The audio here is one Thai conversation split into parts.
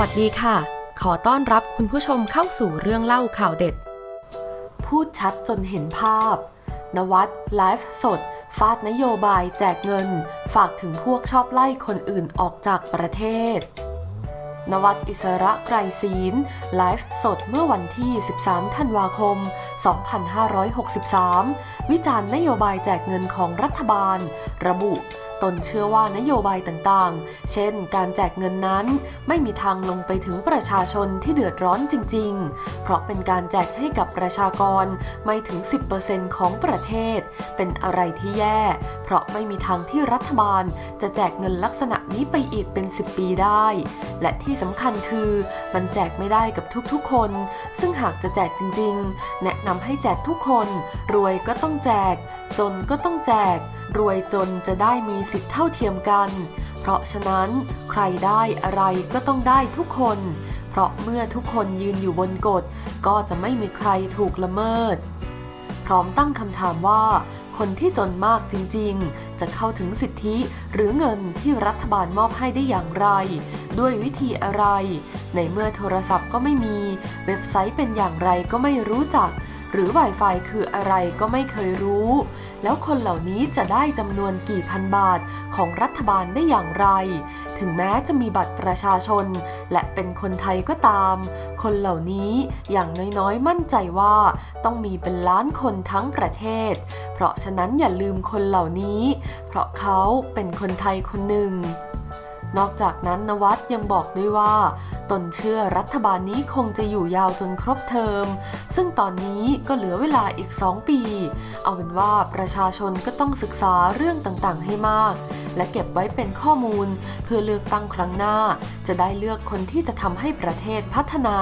วัสดีค่ะ ขอต้อนรับคุณผู้ชมเข้าสู่เรื่องเล่าข่าวเด็ด พูดชัดจนเห็นภาพ นวัดไลฟ์สด ฟาดนโยบายแจกเงิน ฝากถึงพวกชอบไล่คนอื่นออกจากประเทศ นวัดอิสระไกรศีลไลฟ์สดเมื่อวันที่ 13 ธันวาคม 2563 วิจารณ์นโยบายแจกเงินของรัฐบาล ระบุ ตนเชื่อว่านโยบายต่างๆ เช่น การแจกเงินนั้น ไม่มีทางลงไปถึงประชาชนที่เดือดร้อนจริง ๆ เพราะเป็นการแจกให้กับประชากรไม่ถึง 10%ของประเทศ เป็นอะไรที่แย่ เพราะไม่มีทางที่รัฐบาลจะแจกเงินลักษณะนี้ไปอีกเป็น 10 ปีได้ และที่สำคัญคือ มันแจกไม่ได้กับทุกๆคน ซึ่งหากจะแจกจริง ๆ แนะนำให้แจกทุกคน รวยก็ต้องแจก จนก็ต้องแจก รวยจนจะได้มีสิทธิ์เท่าเทียมกัน เพราะฉะนั้นใครได้อะไรก็ต้องได้ทุกคน เพราะเมื่อทุกคนยืนอยู่บนกฎ ก็จะไม่มีใครถูกละเมิด พร้อมตั้งคำถามว่า คนที่จนมากจริงๆ จะเข้าถึงสิทธิหรือเงินที่รัฐบาลมอบให้ได้อย่างไร ด้วยวิธีอะไร ในเมื่อโทรศัพท์ก็ไม่มี เว็บไซต์เป็นอย่างไรก็ไม่รู้จัก หรือ Wi-Fi คืออะไรก็ไม่เคยรู้ แล้วคนเหล่านี้จะได้จำนวนกี่พันบาทของรัฐบาลได้อย่างไร ถึงแม้จะมีบัตรประชาชน และเป็นคนไทยก็ตาม คนเหล่านี้อย่างน้อยๆ มั่นใจว่าต้องมีเป็นล้านคนทั้งประเทศ เพราะฉะนั้นอย่าลืมคนเหล่านี้ เพราะเขาเป็นคนไทยคนหนึ่งนอกจากนั้นนวัดยังบอกด้วยว่า ตนเชื่อรัฐบาลนี้คงจะอยู่ยาวจนครบเทอม ซึ่งตอนนี้ก็เหลือเวลาอีก 2 ปี เอาเป็นว่าประชาชนก็ต้องศึกษาเรื่องต่างๆ ให้มาก และเก็บไว้เป็นข้อมูล เพื่อเลือกตั้งครั้งหน้า จะได้เลือกคนที่จะทำให้ประเทศพัฒนา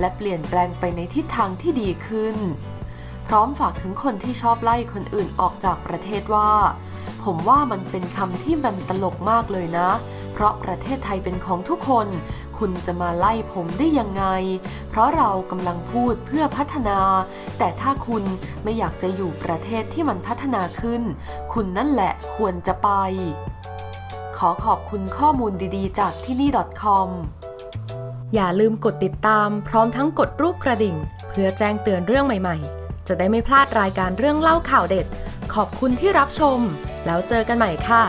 และเปลี่ยนแปลงไปในทิศทางที่ดีขึ้น พร้อมฝากถึงคนที่ชอบไล่คนอื่นออกจากประเทศว่าผมว่ามันเป็นคำที่มันตลกมากเลยนะ เพราะประเทศไทยเป็นของทุกคน คุณจะมาไล่ผมได้ยังไง เพราะเรากำลังพูดเพื่อพัฒนา แต่ถ้าคุณไม่อยากจะอยู่ประเทศที่มันพัฒนาขึ้น คุณนั่นแหละควรจะไป ขอขอบคุณข้อมูลดีๆ จากที่นี่ .com อย่าลืมกดติดตามพร้อมทั้งกดรูปกระดิ่ง เพื่อแจ้งเตือนเรื่องใหม่ๆ จะได้ไม่พลาดรายการเรื่องเล่าข่าวเด็ด ขอบคุณที่รับชม แล้วเจอกันใหม่ค่ะ